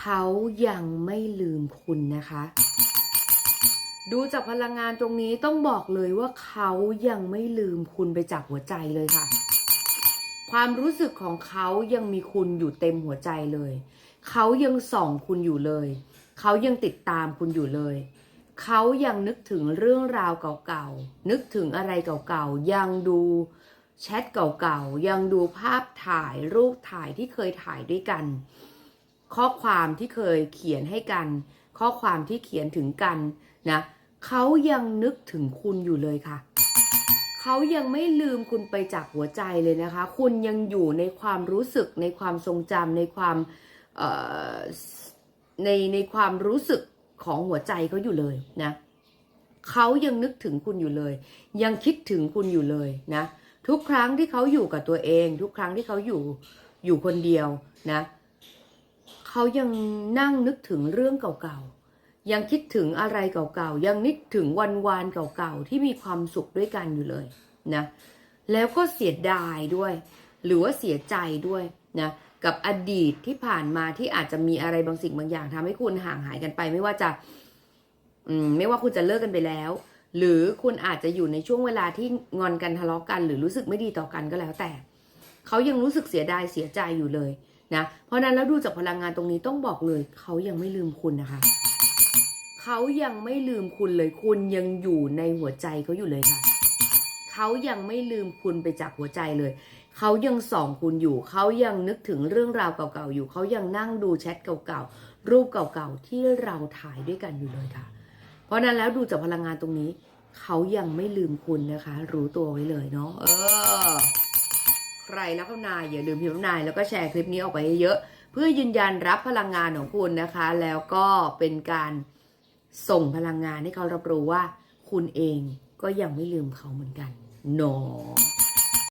เขายังไม่ลืมคุณนะคะ ดูจากพลังงานตรงนี้ต้องบอกเลยว่าเขายังไม่ลืมคุณไปจากหัวใจเลยค่ะ ความรู้สึกของเขายังมีคุณอยู่เต็มหัวใจเลย เขายังส่องคุณอยู่เลย เขายังติดตามคุณอยู่เลย เขายังนึกถึงเรื่องราวเก่าๆ นึกถึงอะไรเก่าๆ ยังดูแชทเก่าๆ ยังดูภาพถ่ายรูปถ่ายที่เคยถ่ายด้วยกัน ข้อความที่เคยเขียนให้กัน ข้อความที่เขียนถึงกันนะเขายังนึกถึงคุณอยู่เลยค่ะ เขายังไม่ลืมคุณไปจากหัวใจเลยนะคะ คุณยังอยู่ในความรู้สึกในความทรงจำในความในในความรู้สึกของหัวใจเขาอยู่เลยนะเขายังนึกถึงคุณอยู่เลย ยังคิดถึงคุณอยู่เลยนะทุกครั้งที่เขาอยู่กับตัวเอง ทุกครั้งที่เขาอยู่อยู่คนเดียวนะ เขายังนั่งนึกถึงเรื่องเก่าๆ ยังคิดถึงอะไรเก่าๆ ยังนึกถึงวันวานเก่าๆ ที่มีความสุขด้วยกันอยู่เลยนะ แล้วก็เสียดายด้วย หรือว่าเสียใจด้วยนะ กับอดีตที่ผ่านมาที่อาจจะมีอะไรบางสิ่งบางอย่างทำให้คุณห่างหายกันไป ไม่ว่าจะ อืม ไม่ว่าคุณจะเลิกกันไปแล้ว หรือคุณอาจจะอยู่ในช่วงเวลาที่งอนกันทะเลาะกัน หรือรู้สึกไม่ดีต่อกันก็แล้วแต่ เขายังรู้สึกเสียดายเสียใจอยู่เลย นะเพราะนั้นแล้วดูจากพลังงานตรงนี้ต้องบอกเลยเขายังไม่ลืมคุณนะคะเขายังไม่ลืมคุณเลยคุณยังอยู่ในหัวใจเขาอยู่เลยค่ะ เขายังไม่ลืมคุณไปจากหัวใจเลย เขายังส่องคุณอยู่ เขายังนึกถึงเรื่องราวเก่าๆอยู่ เขายังนั่งดูแชทเก่าๆ รูปเก่าๆ ที่เราถ่ายด้วยกันอยู่เลยค่ะ เพราะฉะนั้นแล้วดูจากพลังงานตรงนี้ เขายังไม่ลืมคุณนะคะ รู้ตัวไว้เลยเนาะ เออ ใครรักคำนายอย่าลืมพิมพ์คำนายแล้วก็แชร์คลิปนี้ออกไปเยอะเพื่อยืนยันรับพลังงานของคุณนะคะ แล้วก็เป็นการส่งพลังงานให้เขารับรู้ว่า คุณเองก็ยังไม่ลืมเขาเหมือนกัน no